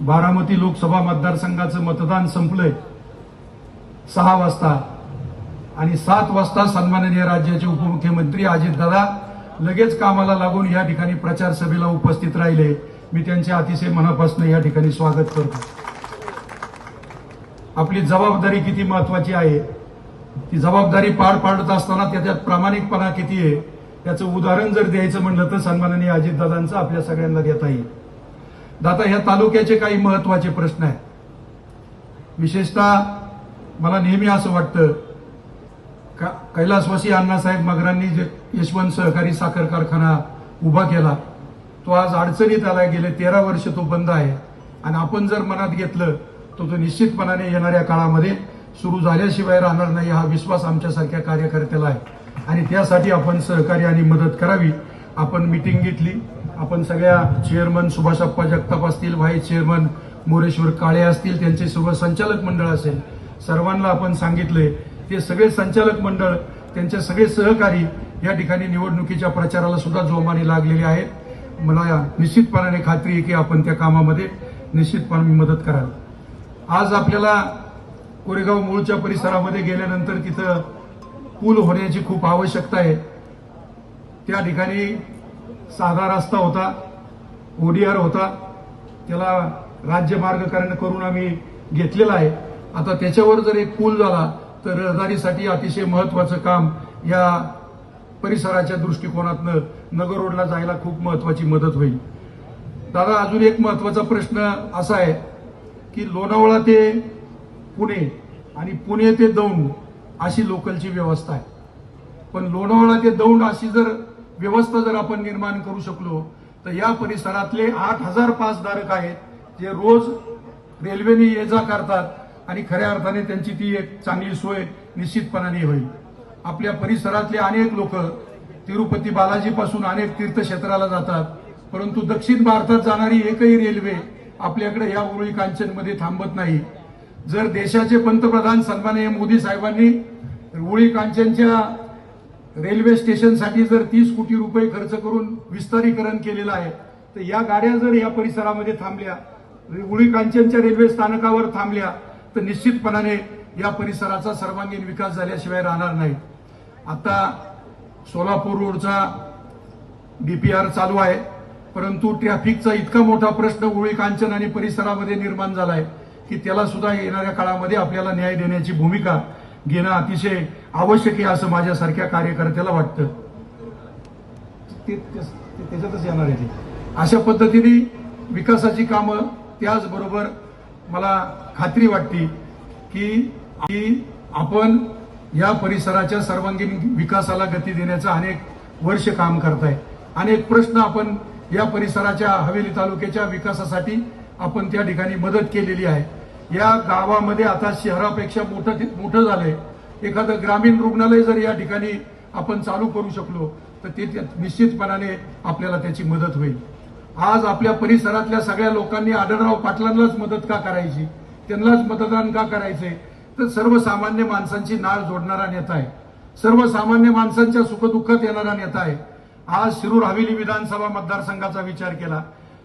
बारामती लोकसभा मतदारसंघाचं मतदान संपलंय. सहा वाजता. आणि सात वाजता सन्माननीय राज्याचे उपमुख्यमंत्री अजितदादा लगेच कामाला लागून या ठिकाणी प्रचार सभेला उपस्थित राहिले. मी त्यांचे अतिशय मनापासून या ठिकाणी स्वागत करतो. आपली जबाबदारी किती महत्वाची आहे? ती जबाबदारी पार पाडत असताना त्याच्यात प्रामाणिकपणा किती आहे? त्याचं उदाहरण जर द्यायचं म्हणलं तर सन्माननीय अजितदादांचं आपल्या सगळ्यांना देता येईल. दादा ह्या तालुक्याचे काही महत्त्वाचे प्रश्न आहेत. विशेषतः मला नेहमी असं वाटतं का कैलासवासी अण्णासाहेब मगरांनी जे यशवंत सहकारी साखर कारखाना उभा केला तो आज अडचणीत आला गेले तेरा वर्ष तो बंद आहे. आणि आपण जर मनात घेतलं तर तो निश्चितपणाने येणाऱ्या काळामध्ये सुरू झाल्याशिवाय राहणार नाही हा विश्वास आमच्यासारख्या कार्यकर्त्याला आहे. आणि त्यासाठी आपण सहकार्याने आणि मदत करावी. आपण मिटिंग घेतली. आपण सगळ्या चेअरमन सुभाषप्पा जगताप असतील व्हाईस चेअरमन मोरेश्वर काळे असतील त्यांचे सर्व संचालक मंडळ असेल सर्वांना आपण सांगितले ते सगळे संचालक मंडळ त्यांचे सगळे सहकारी या ठिकाणी निवडणुकीच्या प्रचाराला सुद्धा जोमाने लागलेले आहेत. मला निश्चितपणाने खात्री आहे की आपण त्या कामामध्ये निश्चितपणे मदत कराल. आज आपल्याला कोरेगाव मूळच्या परिसरामध्ये गेल्यानंतर तिथं पूल होण्याची खूप आवश्यकता आहे. त्या ठिकाणी साधा रस्ता होता ओडीआर होता. त्याला राज्यमार्गकरण करून आम्ही घेतलेला आहे. आता त्याच्यावर जर एक पूल झाला तर रहदारीसाठी अतिशय महत्वाचं काम या परिसराच्या दृष्टिकोनातनं नगर रोडला जायला खूप महत्वाची मदत होईल. दादा अजून एक महत्त्वाचा प्रश्न असा आहे की लोणावळा ते पुणे आणि पुणे ते दौंड अशी लोकलची व्यवस्था आहे. पण लोणावळा ते दौंड अशी जर व्यवस्था जर आपण निर्माण करू शकलो तर या परिसरातले आठ हजार पासधारक आहेत जे रोज रेल्वेने ये जा करतात आणि खऱ्या अर्थाने त्यांची ती एक चांगली सोय निश्चितपणाने होईल. आपल्या परिसरातले अनेक लोक तिरुपती बालाजीपासून अनेक तीर्थक्षेत्राला जातात परंतु दक्षिण भारतात जाणारी एकही रेल्वे आपल्याकडे या उरुळी कांचनमध्ये थांबत नाही. जर देशाचे पंतप्रधान सन्माननीय मोदी साहेबांनी उरुळी कांचनच्या रेल्वे स्टेशनसाठी जर तीस कोटी रुपये खर्च करून विस्तारीकरण केलेलं आहे तर या गाड्या जर या परिसरामध्ये थांबल्या उळी कांचनच्या रेल्वे स्थानकावर थांबल्या तर निश्चितपणाने या परिसराचा सर्वांगीण विकास झाल्याशिवाय राहणार नाही. आता सोलापूर रोडचा डीपीआर चालू आहे परंतु ट्रॅफिकचा इतका मोठा प्रश्न उळी कांचन आणि परिसरामध्ये निर्माण झालाय की त्याला सुद्धा येणाऱ्या काळामध्ये आपल्याला न्याय देण्याची भूमिका घेणं अतिशय आवश्यक आहे असं माझ्यासारख्या कार्यकर्त्याला वाटतं. ते- त्याच्यातच येणार आहे अशा पद्धतीने विकासाची कामं त्याचबरोबर मला खात्री वाटते की की आपण या परिसराच्या सर्वांगीण विकासाला गती देण्याचं अनेक वर्ष काम करताय. अनेक प्रश्न आपण या परिसराच्या हवेली तालुक्याच्या विकासासाठी आपण त्या ठिकाणी मदत केलेली आहे. या गावामध्ये आता शहरापेक्षा मोठं मोठं झालंय. एखादं ग्रामीण रुग्णालय जर या ठिकाणी आपण चालू करू शकलो तर ते निश्चितपणाने आपल्याला त्याची मदत होईल. आज आपल्या परिसरातल्या सगळ्या लोकांनी आढळराव पाटलांनाच मदत का करायची? त्यांनाच मतदान का करायचंय? तर सर्वसामान्य माणसांची नाळ जोडणारा नेता आहे. सर्वसामान्य माणसांच्या सुखदुःखात येणारा नेता आहे. आज शिरूर हवेली विधानसभा मतदारसंघाचा विचार केला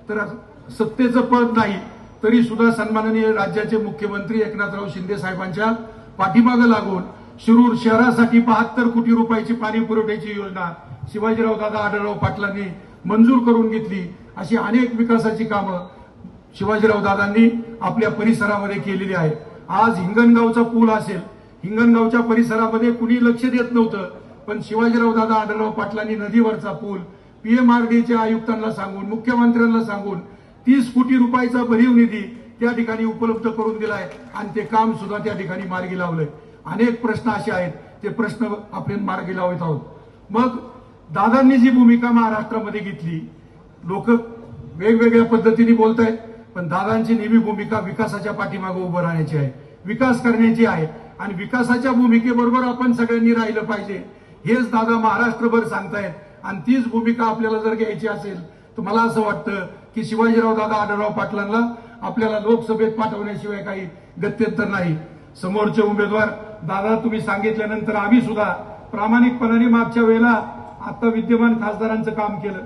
तर सत्तेचं पद नाही तरी सुद्धा सन्माननीय राज्याचे मुख्यमंत्री एकनाथराव शिंदे साहेबांच्या पाठीमागे लागून शिरूर शहरासाठी बहात्तर कोटी रुपयाची पाणी पुरवठ्याची योजना शिवाजीराव दादा आढळराव पाटलांनी मंजूर करून घेतली अशी अनेक विकासाची कामं शिवाजीराव दादांनी आपल्या परिसरामध्ये केलेली आहे. आज हिंगणगावचा पूल असेल हिंगणगावच्या परिसरामध्ये कुणी लक्ष देत नव्हतं पण शिवाजीराव दादा आढळराव पाटलांनी नदीवरचा पूल पीएमआरडीच्या आयुक्तांना सांगून मुख्यमंत्र्यांना सांगून तीस कोटी रुपयाचा भरीव निधी त्या ठिकाणी उपलब्ध करून दिलाय. आणि ते काम सुद्धा त्या ठिकाणी मार्गी लावलंय. अनेक प्रश्न असे आहेत. ते प्रश्न आपण मार्गी लावत आहोत. मग दादांनी जी भूमिका महाराष्ट्रामध्ये घेतली लोक वेगवेगळ्या पद्धतीने बोलत आहेत पण दादांची नेहमी भूमिका विकासाच्या पाठीमागे उभं राहण्याची आहे. विकास करण्याची आहे. आणि विकासाच्या भूमिकेबरोबर आपण सगळ्यांनी राहिलं पाहिजे. हेच दादा महाराष्ट्रभर सांगतायत. आणि तीच भूमिका आपल्याला जर घ्यायची असेल तर मला असं वाटतं की शिवाजीराव दादा आढळराव पाटलांना आपल्याला लोकसभेत पाठवण्याशिवाय काही गत्यंतर नाही. समोरचे उमेदवार दादा तुम्ही सांगितल्यानंतर आम्ही सुद्धा प्रामाणिकपणाने मागच्या वेळेला आता विद्यमान खासदारांचं काम केलं.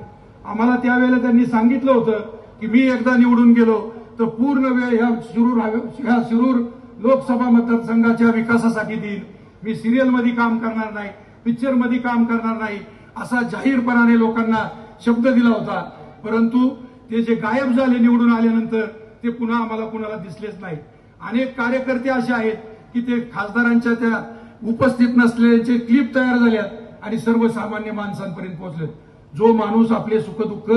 आम्हाला त्यावेळेला त्यांनी सांगितलं होतं की मी एकदा निवडून गेलो तर पूर्ण वेळ ह्या शिरूर ह्या शिरूर लोकसभा मतदारसंघाच्या विकासासाठी देईन. मी सिरियलमध्ये काम करणार नाही पिक्चरमध्ये काम करणार नाही असा जाहीरपणाने लोकांना शब्द दिला होता. परंतु ते जे गायब झाले निवडून आल्यानंतर ते पुन्हा आम्हाला कुणाला दिसलेच नाही अनेक कार्यकर्ते असे आहेत की ते खासदारांच्या त्या उपस्थित नसलेल्याचे क्लिप तयार झाल्यात आणि सर्वसामान्य माणसांपर्यंत पोहोचलेत जो माणूस आपले सुखदुःख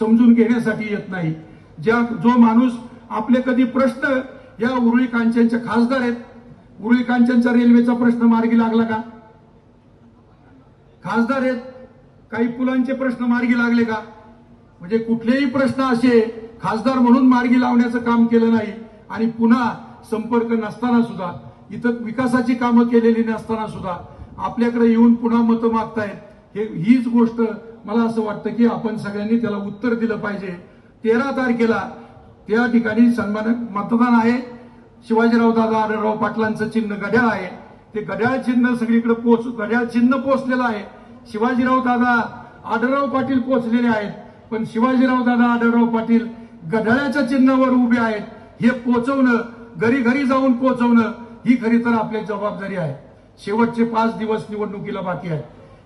समजून घेण्यासाठी येत नाही ज्या जो माणूस आपले कधी प्रश्न या उरुळी कांचनचे खासदार आहेत उरुळी कांचनचा रेल्वेचा प्रश्न मार्गी लागला का? खासदार आहेत काही पुलांचे प्रश्न मार्गी लागले का? म्हणजे कुठलेही प्रश्न असे खासदार म्हणून मार्गी लावण्याचं काम केलं नाही आणि पुन्हा संपर्क नसताना सुद्धा इथं विकासाची कामं केलेली नसताना सुद्धा आपल्याकडे येऊन पुन्हा मतं मागतायत हे हीच गोष्ट मला असं वाटतं की आपण सगळ्यांनी त्याला उत्तर दिलं पाहिजे. तेरा तारखेला त्या ठिकाणी सन्मान मतदान आहे. शिवाजीराव दादा आढळराव पाटलांचं चिन्ह घड्याळ आहे. ते घड्याळ चिन्ह सगळीकडे पोच घड्याळ चिन्ह पोचलेलं आहे. शिवाजीराव दादा आढळराव पाटील पोचलेले आहेत. पण शिवाजीराव दादा आढळराव पाटील घड्याळाच्या चिन्हावर उभे आहेत. हे पोचवणं घरी घरी जाऊन पोचवणं ही खरी तर आपली जबाबदारी आहे. शेवटचे पाच दिवस निवडणुकीला बाकी आहेत.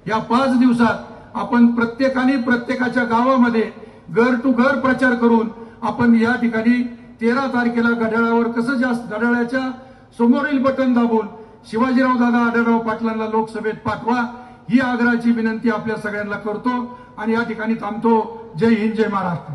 या पाच दिवसात आपण प्रत्येकाने प्रत्येकाच्या गावामध्ये घर टू घर प्रचार करून आपण या ठिकाणी तेरा तारखेला घड्याळावर कसं जास्त घड्याळाच्या समोरील बटन दाबून शिवाजीराव दादा आढळराव पाटलांना लोकसभेत पाठवा. ही आग्रहाची विनंती आपल्या सगळ्यांना करतो आणि या ठिकाणी थांबतो. जय हिंद जय महाराष्ट्र.